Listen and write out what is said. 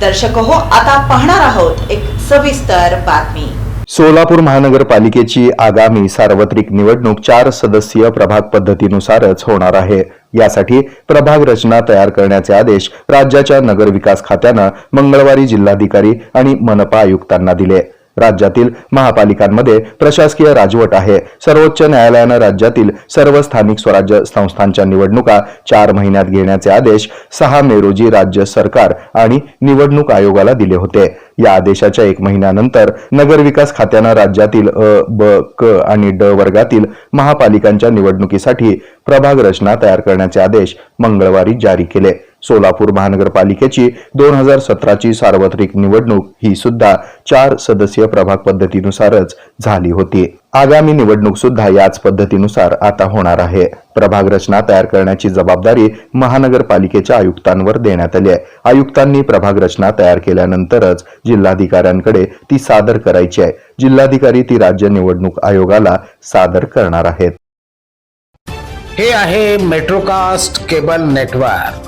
दर्शक हो आता पाहणार आहोत एक सविस्तर बातमी. सोलापूर महानगरपालिकेची आगामी सार्वत्रिक निवडणूक चार सदस्यीय प्रभाग पद्धतीनुसारच होणार आहे. यासाठी प्रभाग रचना तयार करण्याचे आदेश राज्याच्या नगरविकास खात्यानं मंगळवारी जिल्हाधिकारी आणि मनपा आयुक्तांना दिले. राज्यातील महापालिकांमध्ये प्रशासकीय राजवट आहे. सर्वोच्च न्यायालयानं राज्यातील सर्व स्थानिक स्वराज्य संस्थांच्या निवडणुका चार महिन्यात घेण्याचे आदेश सहा मे रोजी राज्य सरकार आणि निवडणूक आयोगाला दिले होते. या आदेशाच्या एक महिन्यानंतर नगरविकास खात्यानं राज्यातील अ ब क आणि ड वर्गातील महापालिकांच्या निवडणुकीसाठी प्रभाग रचना तयार करण्याचे आदेश मंगळवारी जारी केले. सोलापूर महानगरपालिकेची दोन हजार सतराची सार्वत्रिक निवडणूक ही सुद्धा चार सदस्यीय प्रभाग पद्धतीनुसारच झाली होती. आगामी निवडणूक सुद्धा याच पद्धतीनुसार आता होणार आहे. प्रभाग रचना तयार करण्याची जबाबदारी महानगरपालिकेच्या आयुक्तांवर देण्यात आली आहे. आयुक्तांनी प्रभाग रचना तयार केल्यानंतरच जिल्हाधिकाऱ्यांकडे ती सादर करायची आहे. जिल्हाधिकारी ती राज्य निवडणूक आयोगाला सादर करणार आहेत. हे आहे मेट्रोकास्ट केबल नेटवर्क.